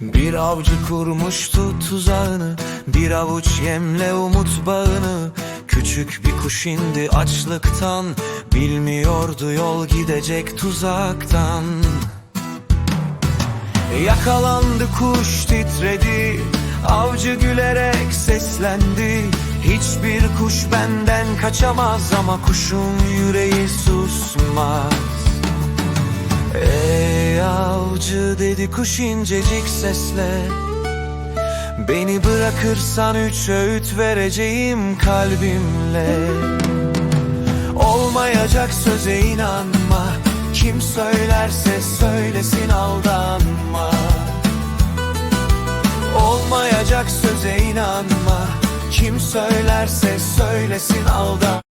Bir avcı kurmuştu tuzağını Bir avuç yemle umut bağını. Küçük bir kuş indi açlıktan Bilmiyordu yol gidecek tuzaktan. Yakalandı kuş titredi Avcı gülerek seslendi. Hiçbir kuş benden kaçamaz Ama kuşun yüreği susmaz Ey avcı dedi kuş incecik sesle. Beni bırakırsan üç öğüt vereceğim kalbimle. Olmayacak söze inanma. Kim söylerse söylesin aldanma. Olmayacak söze inanma. Kim söylerse söylesin aldanma